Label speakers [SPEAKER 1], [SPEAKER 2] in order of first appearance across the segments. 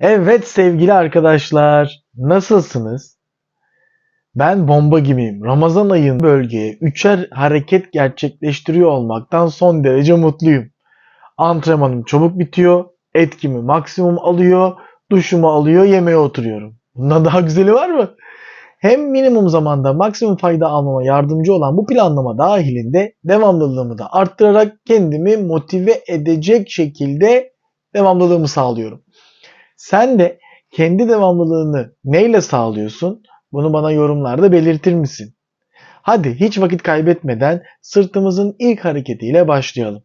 [SPEAKER 1] Evet sevgili arkadaşlar, nasılsınız? Ben bomba gibiyim. Ramazan ayın bölgeye üçer hareket gerçekleştiriyor olmaktan son derece mutluyum. Antrenmanım çabuk bitiyor, etkimi maksimum alıyor, duşumu alıyor, yemeğe oturuyorum. Bundan daha güzeli var mı? Hem minimum zamanda maksimum fayda almama yardımcı olan bu planlama dahilinde devamlılığımı da arttırarak kendimi motive edecek şekilde devamlılığımı sağlıyorum. Sen de kendi devamlılığını neyle sağlıyorsun? Bunu bana yorumlarda belirtir misin? Hadi hiç vakit kaybetmeden sırtımızın ilk hareketiyle başlayalım.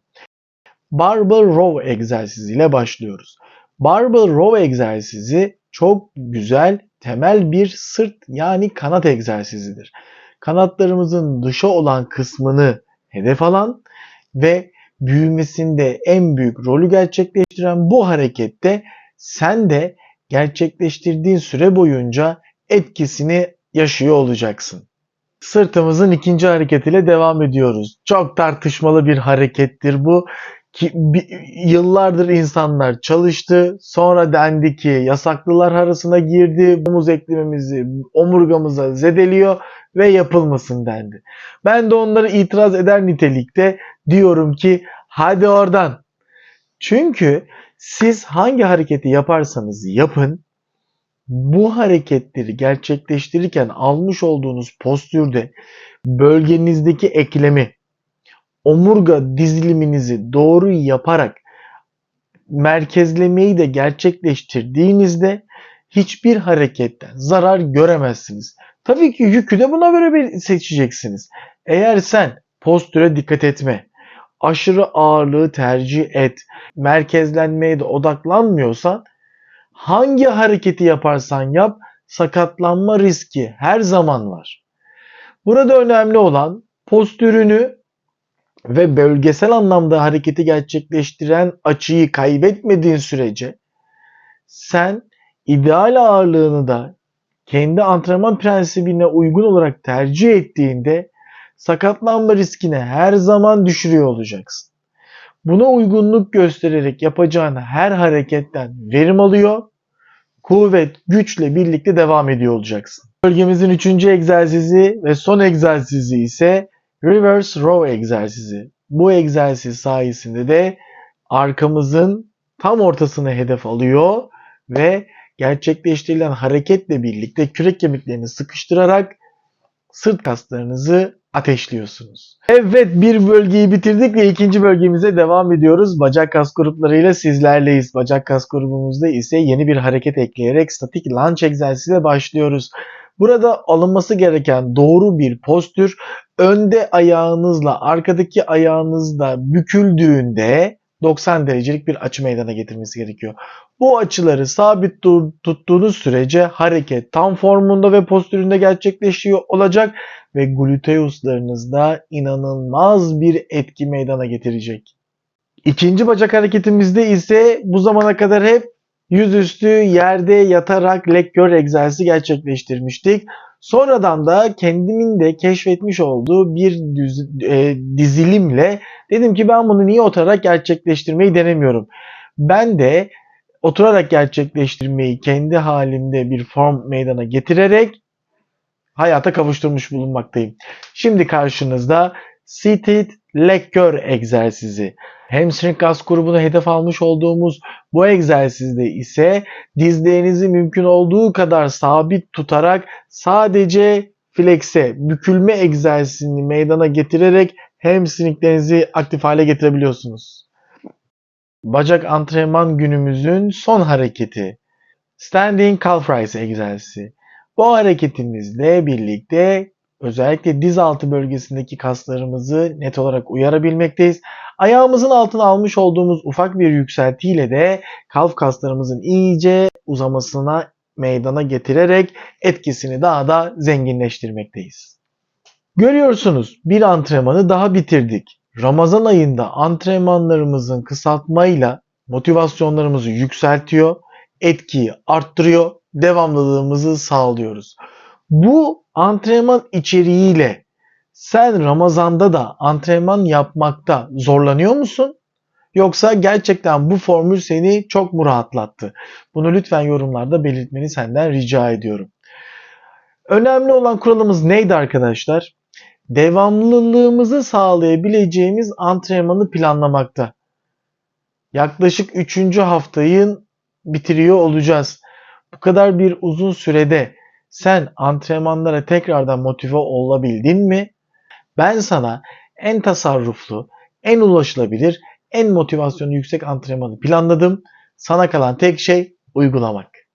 [SPEAKER 1] Barbell row egzersiziyle başlıyoruz. Barbell row egzersizi çok güzel temel bir sırt yani kanat egzersizidir. Kanatlarımızın dışa olan kısmını hedef alan ve büyümesinde en büyük rolü gerçekleştiren bu harekette sen de gerçekleştirdiğin süre boyunca etkisini yaşıyor olacaksın. Sırtımızın ikinci hareketiyle devam ediyoruz. Çok tartışmalı bir harekettir bu. Ki, bi- yıllardır insanlar çalıştı. Sonra dendi ki yasaklılar arasına girdi. Omuz eklememizi omurgamıza zedeliyor ve yapılmasın dendi. Ben de onları itiraz eder nitelikte diyorum ki hadi oradan. Çünkü siz hangi hareketi yaparsanız yapın bu hareketleri gerçekleştirirken almış olduğunuz postürde bölgenizdeki eklemi omurga diziliminizi doğru yaparak merkezlemeyi de gerçekleştirdiğinizde hiçbir hareketten zarar göremezsiniz. Tabii ki yükü de buna göre seçeceksiniz. Eğer sen postüre dikkat etme, aşırı ağırlığı tercih et, merkezlenmeye de odaklanmıyorsan hangi hareketi yaparsan yap sakatlanma riski her zaman var. Burada önemli olan postürünü ve bölgesel anlamda hareketi gerçekleştiren açıyı kaybetmediğin sürece sen ideal ağırlığını da kendi antrenman prensibine uygun olarak tercih ettiğinde sakatlanma riskini her zaman düşürüyor olacaksın. Buna uygunluk göstererek yapacağın her hareketten verim alıyor, kuvvet, güçle birlikte devam ediyor olacaksın. Bölgemizin üçüncü egzersizi ve son egzersizi ise reverse row egzersizi. Bu egzersiz sayesinde de arkamızın tam ortasını hedef alıyor ve gerçekleştirilen hareketle birlikte kürek kemiklerini sıkıştırarak sırt kaslarınızı ateşliyorsunuz. Evet bir bölgeyi bitirdik ve ikinci bölgemize devam ediyoruz. Bacak kas gruplarıyla sizlerleyiz. Bacak kas grubumuzda ise yeni bir hareket ekleyerek statik lunge egzersiziyle başlıyoruz. Burada alınması gereken doğru bir postür önde ayağınızla arkadaki ayağınızla büküldüğünde 90 derecelik bir açı meydana getirmesi gerekiyor. Bu açıları sabit tuttuğunuz sürece hareket tam formunda ve postüründe gerçekleşiyor olacak ve gluteuslarınızda inanılmaz bir etki meydana getirecek. İkinci bacak hareketimizde ise bu zamana kadar hep yüzüstü yerde yatarak leg curl egzersizi gerçekleştirmiştik. Sonradan da kendimin de keşfetmiş olduğu bir düz- e, dizilimle dedim ki ben bunu niye oturarak gerçekleştirmeyi denemiyorum. Ben de oturarak gerçekleştirmeyi kendi halimde bir form meydana getirerek hayata kavuşturmuş bulunmaktayım. Şimdi karşınızda seated leg curl egzersizi. Hamstring kas grubunu hedef almış olduğumuz bu egzersizde ise dizlerinizi mümkün olduğu kadar sabit tutarak sadece flex'e, bükülme egzersizini meydana getirerek hamstringlerinizi aktif hale getirebiliyorsunuz. Bacak antrenman günümüzün son hareketi. Standing calf raise egzersizi. Bu hareketimizle birlikte özellikle diz altı bölgesindeki kaslarımızı net olarak uyarabilmekteyiz. Ayağımızın altına almış olduğumuz ufak bir yükseltiyle de kalf kaslarımızın iyice uzamasına meydana getirerek etkisini daha da zenginleştirmekteyiz. Görüyorsunuz bir antrenmanı daha bitirdik. Ramazan ayında antrenmanlarımızın kısaltmayla motivasyonlarımızı yükseltiyor, etkiyi arttırıyor, devamlılığımızı sağlıyoruz. Bu antrenman içeriğiyle sen Ramazan'da da antrenman yapmakta zorlanıyor musun? Yoksa gerçekten bu formül seni çok mu rahatlattı? Bunu lütfen yorumlarda belirtmeni senden rica ediyorum. Önemli olan kuralımız neydi arkadaşlar? Devamlılığımızı sağlayabileceğimiz antrenmanı planlamakta. Yaklaşık 3. haftayı bitiriyor olacağız. Bu kadar bir uzun sürede sen antrenmanlara tekrardan motive olabildin mi? Ben sana en tasarruflu, en ulaşılabilir, en motivasyonu yüksek antrenmanı planladım. Sana kalan tek şey uygulamak.